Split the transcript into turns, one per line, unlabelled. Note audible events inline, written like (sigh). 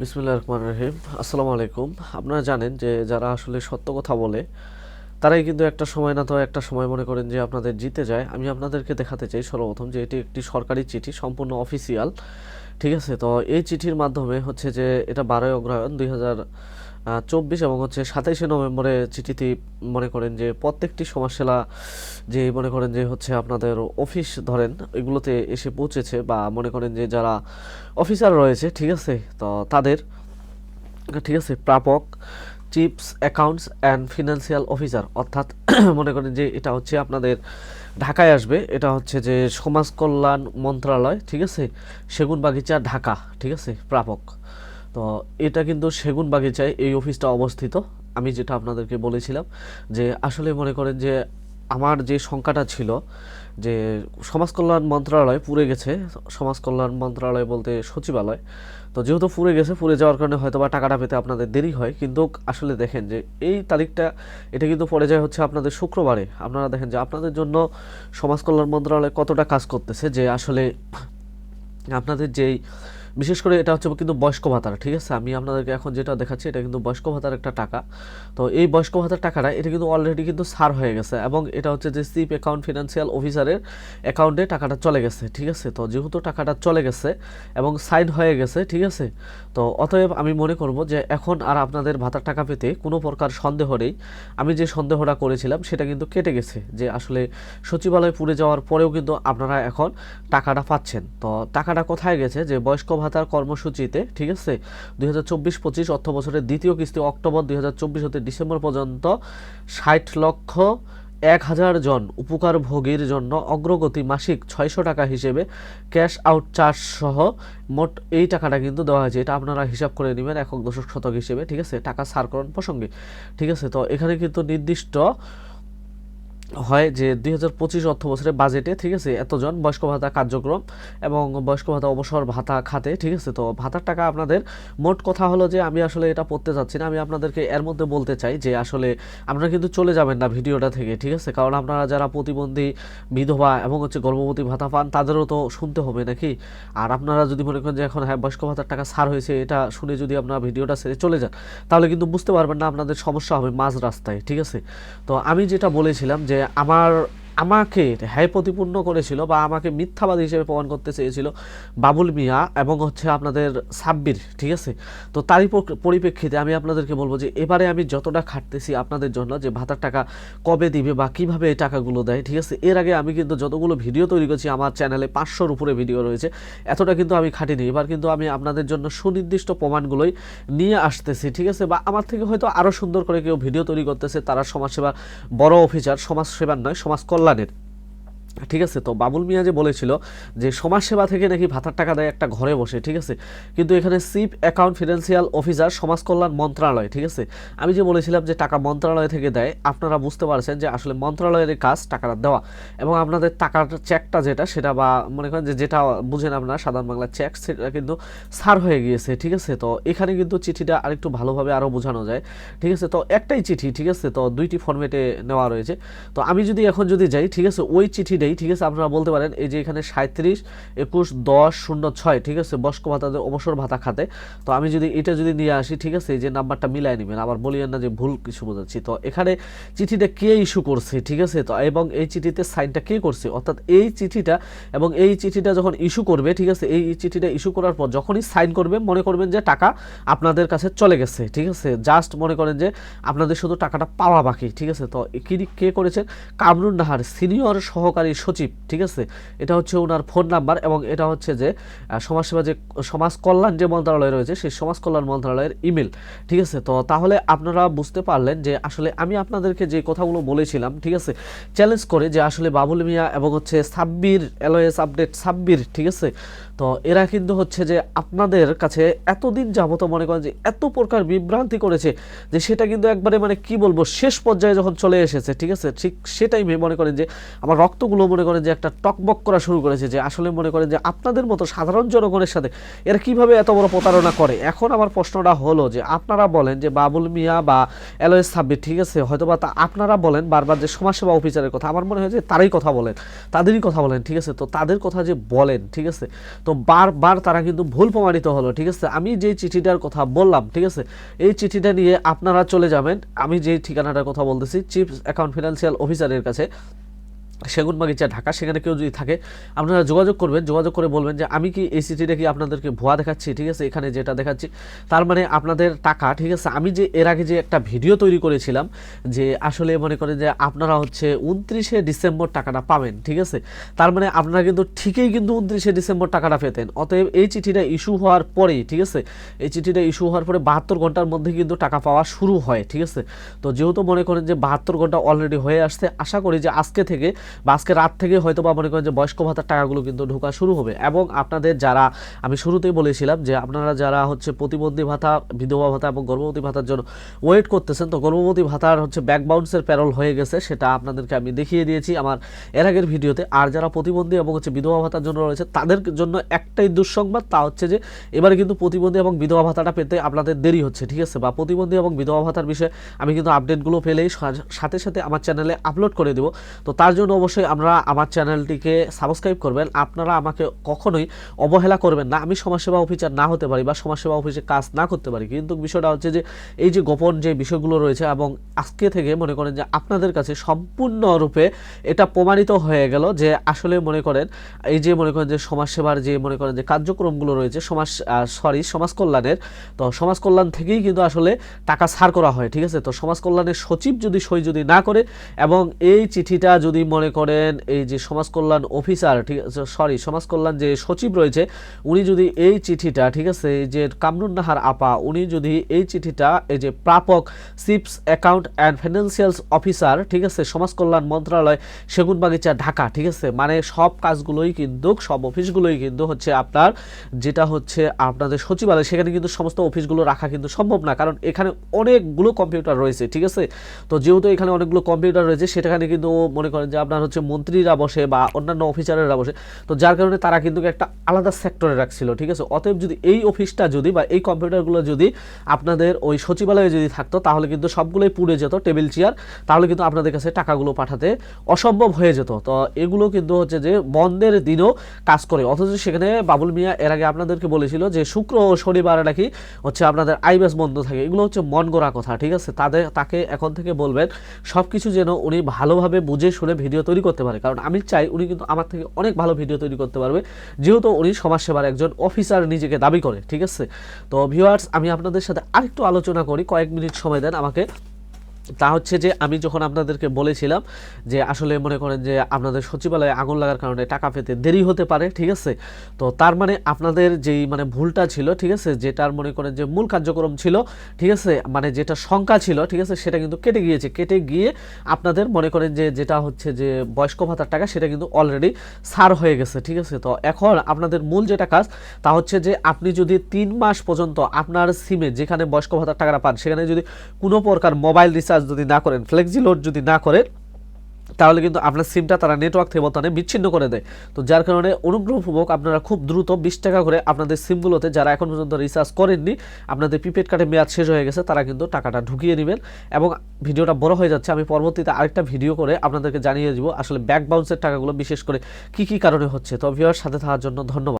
বিসমুল্লাহ রহমান রহিম। আসসালামু আলাইকুম। আপনারা জানেন যে যারা আসলে সত্য কথা বলে, তারাই কিন্তু একটা সময় না তো একটা সময় মনে করেন যে আপনাদের জিতে যায়। আমি আপনাদেরকে দেখাতে চাই সর্বপ্রথম যে এটি একটি সরকারি চিঠি, সম্পূর্ণ অফিসিয়াল। ঠিক আছে? তো এই চিঠির মাধ্যমে হচ্ছে যে এটা বারোই অগ্রহায়ণ দুই হাজার চব্বিশ এবং হচ্ছে সাতাইশে নভেম্বরে চিঠিটি মনে করেন যে প্রত্যেকটি সমাজসেলা যে মনে করেন যে হচ্ছে আপনাদের অফিস ধরেন, এগুলোতে এসে পৌঁছেছে বা মনে করেন যে যারা অফিসার রয়েছে, ঠিক আছে, তো তাদের, ঠিক আছে, প্রাপক, chips, accounts and financial officer, অর্থাৎ (clears throat) মনে করেন যে এটা হচ্ছে আপনাদের ঢাকায় আসবে, এটা হচ্ছে যে সমাজ কল্যাণ মন্ত্রণালয় ঠিক আছে সেগুন বাগিচা ঢাকা, ঠিক আছে, প্রাপক। তো এটা কিন্তু সেগুন বাগিচায় এই অফিসটা অবস্থিত। আমি যেটা আপনাদেরকে বলেছিলাম যে আসলে মনে করেন যে আমার যে সংখ্যাটা ছিল যে সমাজ কল্যাণ মন্ত্রণালয় পুড়ে গেছে, সমাজ কল্যাণ মন্ত্রণালয় বলতে সচিবালয়। তো যেহেতু পুড়ে গেছে, পুড়ে যাওয়ার কারণে হয়তো বা টাকাটা পেতে আপনাদের দেরি হয়। কিন্তু আসলে দেখেন যে এই তারিখটা, এটা কিন্তু পড়ে যায় হচ্ছে আপনাদের শুক্রবারে। আপনারা দেখেন যে আপনাদের জন্য সমাজ কল্যাণ মন্ত্রণালয় কতটা কাজ করতেছে যে আসলে আপনাদের যেই বিশেষ করে এটা হচ্ছে কিন্তু বয়স্ক ভাতার, ঠিক আছে? আমি আপনাদেরকে এখন যেটা দেখাচ্ছি, এটা কিন্তু বয়স্ক ভাতার একটা টাকা। তো এই বয়স্ক ভাতার টাকাটা, এটা কিন্তু অলরেডি কিন্তু সার হয়ে গেছে এবং এটা হচ্ছে যে সিপ অ্যাকাউন্ট ফিনান্সিয়াল অফিসারের অ্যাকাউন্টে টাকাটা চলে গেছে, ঠিক আছে? তো যেহেতু টাকাটা চলে গেছে এবং সাইন হয়ে গেছে, ঠিক আছে? তো অতএব আমি মনে করব যে এখন আর আপনাদের ভাতার টাকা পেতে কোনো প্রকার সন্দেহ নেই। আমি যে সন্দেহটা করেছিলাম, সেটা কিন্তু কেটে গেছে যে আসলে সচিবালয় পুড়ে যাওয়ার পরেও কিন্তু আপনারা এখন টাকাটা পাচ্ছেন। তো টাকাটা কোথায় গেছে? যে বয়স্ক ভাতার কর্মসূচিতে, ঠিক আছে? দুই হাজার চব্বিশ পঁচিশ অর্থ বছরের দ্বিতীয় কিস্তি অক্টোবর, দুই হাজার চব্বিশ হতে ডিসেম্বর পর্যন্ত ষাট লক্ষ এক হাজার জন উপকারভোগীর জন্য অগ্রগতি মাসিক ছয়শো টাকা হিসেবে ক্যাশ আউট চার্জ সহ মোট এই টাকাটা কিন্তু দেওয়া হয়েছে। এটা আপনারা হিসাব করে নেবেন, একক দশক শতক হিসেবে, ঠিক আছে? টাকা সারকরণ প্রসঙ্গে, ঠিক আছে? তো এখানে কিন্তু নির্দিষ্ট হয় যে দুই হাজার পঁচিশ অর্থ বছরের বাজেটে, ঠিক আছে, এতজন বয়স্ক ভাতা কার্যক্রম এবং বয়স্ক ভাতা অবসর ভাতা খাতে, ঠিক আছে, তো ভাতার টাকা আপনাদের, মোট কথা হলো যে আমি আসলে এটা পড়তে চাচ্ছি না, আমি আপনাদেরকে এর মধ্যে বলতে চাই যে আসলে আপনারা কিন্তু চলে যাবেন না ভিডিওটা থেকে, ঠিক আছে, কারণ আপনারা যারা প্রতিবন্ধী, বিধবা এবং হচ্ছে গর্ভবতী ভাতা পান, তাদেরও তো শুনতে হবে নাকি? আর আপনারা যদি মনে করেন যে এখন হ্যাঁ বয়স্ক ভাতার টাকা ছাড় হয়েছে, এটা শুনে যদি আপনারা ভিডিওটা ছেড়ে চলে যান, তাহলে কিন্তু বুঝতে পারবেন না, আপনাদের সমস্যা হবে মাঝ রাস্তায়, ঠিক আছে? তো আমি যেটা বলেছিলাম যে আমার আমাকে হ্যায় প্রতিপূর্ণ করেছিল বা আমাকে মিথ্যাবাদী হিসেবে প্রমাণ করতে চেয়েছিল বাবুল মিয়া এবং হচ্ছে আপনাদের সাব্বির, ঠিক আছে? তো তারই পরিপ্রেক্ষিতে আমি আপনাদেরকে বলব যে এবারে আমি যতটা খাটতেছি আপনাদের জন্য যে ভাতার টাকা কবে দিবে বা কীভাবে এই টাকাগুলো দেয়, ঠিক আছে? এর আগে আমি কিন্তু যতগুলো ভিডিও তৈরি করছি, আমার চ্যানেলে পাঁচশোর উপরে ভিডিও রয়েছে, এতটা কিন্তু আমি খাটিনি। এবার কিন্তু আমি আপনাদের জন্য সুনির্দিষ্ট প্রমাণগুলোই নিয়ে আসতেছি, ঠিক আছে? বা আমার থেকে হয়তো আরও সুন্দর করে কেউ ভিডিও তৈরি করতেছে, তারা সমাজসেবার বড় অফিসার, সমাজসেবার নয়, সমাজ কল্যাণের ঠিক আছে, তো বাবুল মিয়া যে বলেছিল যে সমাজসেবা থেকে নাকি ভাতার টাকা দেয় একটা ঘরে বসে, ঠিক আছে? কিন্তু এখানে চিফ অ্যাকাউন্ট ফিনান্সিয়াল অফিসার সমাজ কল্যাণ মন্ত্রণালয়, ঠিক আছে? আমি যে বলেছিলাম যে টাকা মন্ত্রণালয় থেকে দেয়, আপনারা বুঝতে পারছেন যে আসলে মন্ত্রণালয়ের কাজ টাকাটা দেওয়া এবং আপনাদের টাকার চেকটা যেটা, সেটা বা মনে করেন যে যেটা বুঝেন আপনারা, সাধারণ বাংলা চেক সেটা কিন্তু সার হয়ে গিয়েছে, ঠিক আছে? তো এখানে কিন্তু চিঠিটা আরেকটু ভালোভাবে আরও বোঝানো যায়, ঠিক আছে? তো একটাই চিঠি, ঠিক আছে? তো দুইটি ফর্মেটে নেওয়া রয়েছে। তো আমি যদি এখন যদি যাই, ঠিক আছে? ওই চিঠিটাই ঠিক আছে, আপনারা বলতে পারেন এই যে এখানে সাঁত্রিশ একুশ, দশ, শূন্য, ছয়, ঠিক আছে, বয়স্ক ভাতাদের অবসর ভাতা খাতে। তো আমি যদি এটা যদি নিয়ে আসি, ঠিক আছে, এই যে নাম্বারটা মিলাই নেবেন, আবার বলিয়েন না যে ভুল কিছু বোঝাচ্ছি। তো এখানে চিঠিটা কে ইস্যু করছে, ঠিক আছে, তো এবং এই চিঠিতে সাইনটা কে করছে? অর্থাৎ এই চিঠিটা এবং এই চিঠিটা যখন ইস্যু করবে, ঠিক আছে, এই চিঠিটা ইস্যু করার পর যখনই সাইন করবে মনে করবেন যে টাকা আপনাদের কাছে চলে গেছে, ঠিক আছে, জাস্ট মনে করেন যে আপনাদের শুধু টাকাটা পাওয়া বাকি, ঠিক আছে, তো কি কে করেছেন কামরুন নাহার সিনিয়র সহকারী সচিব, ঠিক আছে? এটা হচ্ছে ওনার ফোন নাম্বার এবং এটা হচ্ছে যে সমাজসেবা যে, সমাজ কল্যাণ যে মন্ত্রণালয় রয়েছে, সেই সমাজ কল্যাণ মন্ত্রণালয়ের ইমেল, ঠিক আছে? তো তাহলে আপনারা বুঝতে পারলেন যে আসলে আমি আপনাদেরকে যে কথাগুলো বলেছিলাম, ঠিক আছে? চ্যালেঞ্জ করে যে আসলে বাবুল মিয়া এবং হচ্ছে সাব্বির, এলওএস আপডেট সাব্বির, ঠিক আছে? তো এরা কিন্তু হচ্ছে যে আপনাদের কাছে এতদিন যাবত মনে করেন যে এত প্রকার বিভ্রান্তি করেছে যে সেটা কিন্তু একবারে মানে কি বলব, শেষ পর্যায়ে যখন চলে এসেছে, ঠিক আছে? ঠিক সেটাই মনে করেন যে আমার রক্তগুলো মনে করেন যে একটা টকবক করা শুরু করেছে যে আসলে মনে করেন যে আপনাদের মতো সাধারণ জনগণের সাথে এরা কীভাবে এত বড় প্রতারণা করে? এখন আমার প্রশ্নটা হলো যে আপনারা বলেন যে বাবুল মিয়া বা এলওএস সাব্বির, ঠিক আছে? হয়তো বা তা আপনারা বলেন বারবার যে সমাজসেবা অফিসারের কথা, আমার মনে হয় যে তারাই কথা বলেন, তাদেরই কথা বলেন, ঠিক আছে? তো তাদের কথা যে বলেন, ঠিক আছে? তো বারবার তারা কিন্তু ভুল প্রমাণিত হলো, ঠিক আছে? আমি যে চিঠিটার কথা বললাম, ঠিক আছে? এই চিঠিটা নিয়ে আপনারা চলে যাবেন। আমি যে ঠিকানাটার কথা বলতেছি চিফ অ্যাকাউন্ট ফিনান্সিয়াল অফিসারের কাছে। সেগুনবাগিচা ঢাকা, সেখানে কেউ যদি থাকে, আপনারা যোগাযোগ করবেন, যোগাযোগ করে বলবেন যে, আমি কি এই সিটিটা কি আপনাদেরকে ভুয়া দেখাচ্ছি? ঠিক আছে, এখানে যেটা দেখাচ্ছি, তার মানে আপনাদের টাকা, ঠিক আছে, আমি যে, এর আগে যে একটা ভিডিও তৈরি করেছিলাম, যে আসলে মনে করেন যে আপনারা হচ্ছে উনত্রিশে ডিসেম্বর টাকাটা পাবেন, ঠিক আছে, তার মানে আপনারা কিন্তু ঠিকই কিন্তু উনত্রিশে ডিসেম্বর টাকাটা পেতেন, অতএব এই চিঠিটা ইস্যু হওয়ার পরেই, ঠিক আছে, এই চিঠিটা ইস্যু হওয়ার পরে বাহাত্তর ঘণ্টার মধ্যে কিন্তু টাকা পাওয়া শুরু হয়, ঠিক আছে, তো যেহেতু মনে করেন যে বাহাত্তর ঘণ্টা অলরেডি হয়ে আসছে, আশা করি যে আজকে থেকে বা আজকে রাত থেকে হয়তো বা মনে করেন যে বয়স্ক ভাতার টাকাগুলো কিন্তু ঢোকা শুরু হবে। এবং আপনাদের যারা, আমি শুরুতেই বলেছিলাম যে আপনারা যারা হচ্ছে প্রতিবন্ধী ভাতা, বিধবা ভাতা এবং গর্ভবতী ভাতার জন্য ওয়েট করতেছেন, তো গর্ভবতী ভাতার হচ্ছে ব্যাক বাউন্সের প্যারোল হয়ে গেছে, সেটা আপনাদেরকে আমি দেখিয়ে দিয়েছি আমার এর আগের ভিডিওতে। আর যারা প্রতিবন্ধী এবং হচ্ছে বিধবা ভাতার জন্য রয়েছে, তাদের জন্য একটাই দুঃসংবাদ, তা হচ্ছে যে এবারে কিন্তু প্রতিবন্ধী এবং বিধবা ভাতাটা পেতে আপনাদের দেরি হচ্ছে, ঠিক আছে? বা প্রতিবন্ধী এবং বিধবা ভাতার বিষয়ে আমি কিন্তু আপডেটগুলো পেলেই সাথে সাথে আমার চ্যানেলে আপলোড করে দেবো। তো তার জন্য অবশ্যই আমরা আমার চ্যানেলটিকে সাবস্ক্রাইব করবেন। আপনারা আমাকে কখনোই অবহেলা করবেন না। আমি সমাজসেবা অফিসার না হতে পারি বা সমাজসেবা অফিসে কাজ না করতে পারি। কিন্তু বিষয়টা হচ্ছে যে, এই যে গোপন যে বিষয়গুলো রয়েছে এবং আজকে থেকে মনে করেন যে আপনাদের কাছে সম্পূর্ণরূপে এটা প্রমাণিত হয়ে গেল যে আসলে মনে করেন, এই যে মনে করেন যে সমাজসেবার যে মনে করেন যে কার্যক্রমগুলো রয়েছে, সমাজ সরি, সমাজ কল্যাণের, তো সমাজ কল্যাণ থেকেই কিন্তু আসলে টাকা ছাড় করা হয়, ঠিক আছে? তো সমাজ কল্যাণের সচিব যদি সই যদি না করে এবং এই চিঠিটা যদি মনে করেন এই যে সমাজ কল্যাণ অফিসার, ঠিক আছে, সরি সমাজ কল্যাণ যে সচিব রয়েছে, উনি যদি এই চিঠিটা, ঠিক আছে, এই যে কামরুন নাহার আপা, উনি যদি এই চিঠিটা, এই যে প্রাপক sips account and financial officer, ঠিক আছে সমাজ কল্যাণ মন্ত্রণালয় সেগুনবাগিচা, ঢাকা, ঠিক আছে মানে সব কাজগুলোই কিন্তু, সব অফিসগুলোই কিন্তু হচ্ছে আপনার, যেটা হচ্ছে আপনাদের সচিবালয়, সেখানে কিন্তু সমস্ত অফিসগুলো রাখা কিন্তু সম্ভব না, কারণ এখানে অনেকগুলো কম্পিউটার রয়েছে, ঠিক আছে, তো যেহেতু এখানে অনেকগুলো কম্পিউটার রয়েছে, সেখানে কিন্তু মনে করেন যে আপনার হচ্ছে মন্ত্রীরা বসে বা অন্যান্য অফিসারেরা বসে, তো যার কারণে তারা কিন্তু একটা আলাদা সেক্টরে রাখছিল, ঠিক আছে? অতএব যদি এই অফিসটা যদি বা এই কম্পিউটারগুলো যদি আপনাদের ওই সচিবালয়ে যদি থাকতো, তাহলে কিন্তু সবগুলোই পুড়ে যেত টেবিল চেয়ার তাহলে কিন্তু আপনাদের কাছে টাকাগুলো পাঠাতে অসম্ভব হয়ে যেত। তো এগুলো কিন্তু হচ্ছে যে বন্ধের দিনও কাজ করে। অথচ সেখানে বাবুল মিয়া এর আগে আপনাদেরকে বলেছিল যে শুক্র ও শনিবার নাকি হচ্ছে আপনাদের আইবেস বন্ধ থাকে। এগুলো হচ্ছে মন গড়া কথা, ঠিক আছে? তাদের, তাকে এখন থেকে বলবেন সব কিছু যেন উনি ভালোভাবে বুঝে শুনে ভিডিও তৈরি করতে পারে। কারণ আমি চাই উনি কিন্তু আমার থেকে অনেক ভালো ভিডিও তৈরি করতে পারবে। যেহেতু উনি সমাজসেবার একজন অফিসার নিজেকে দাবি করে, ঠিক আছে? তো ভিউয়ার্স আমি আপনাদের সাথে আরেকটু আলোচনা করি। কয়েক মিনিট সময় দেন আমাকে। তা হচ্ছে যে আমি যখন আপনাদেরকে বলেছিলাম যে আসলে মনে করেন যে আপনাদের সচিবালয়ে আগুন লাগার কারণে টাকা পেতে দেরি হতে পারে, ঠিক আছে? তো তার মানে আপনাদের যেই মানে ভুলটা ছিল, ঠিক আছে, যেটার মনে করেন যে মূল কার্যক্রম ছিল, ঠিক আছে মানে যেটা শঙ্কা ছিল, ঠিক আছে, সেটা কিন্তু কেটে গিয়েছে। কেটে গিয়ে আপনাদের মনে করেন যে যেটা হচ্ছে যে বয়স্ক ভাতার টাকা, সেটা কিন্তু অলরেডি সার হয়ে গেছে, ঠিক আছে? তো এখন আপনাদের মূল যেটা কাজ, তা হচ্ছে যে আপনি যদি তিন মাস পর্যন্ত আপনার সিমে যেখানে বয়স্ক ভাতার টাকাটা পান, সেখানে যদি কোনো প্রকার মোবাইল রিচার্জ যদি না করেন, ফ্লেক্সি লোড যদি না করেন, তাহলে কিন্তু আপনার সিমটা তারা নেটওয়ার্ক থেকে বর্তমানে বিচ্ছিন্ন করে দেয়। তো যার কারণে অনুগ্রহপূর্বক আপনারা খুব দ্রুত বিশ টাকা করে আপনাদের সিমগুলোতে যারা এখন পর্যন্ত রিচার্জ করেননি, আপনাদের প্রিপেড কার্ডের মেয়াদ শেষ হয়ে গেছে, তারা কিন্তু টাকাটা ঢুকিয়ে নেবেন এবং ভিডিওটা বড় হয়ে যাচ্ছে। আমি পরবর্তীতে আরেকটা ভিডিও করে আপনাদেরকে জানিয়ে দিব আসলে ব্যাক বাউন্সের টাকাগুলো বিশেষ করে কি কি কারণে হচ্ছে। তো ভিউয়ার সাথে থাকার জন্য ধন্যবাদ।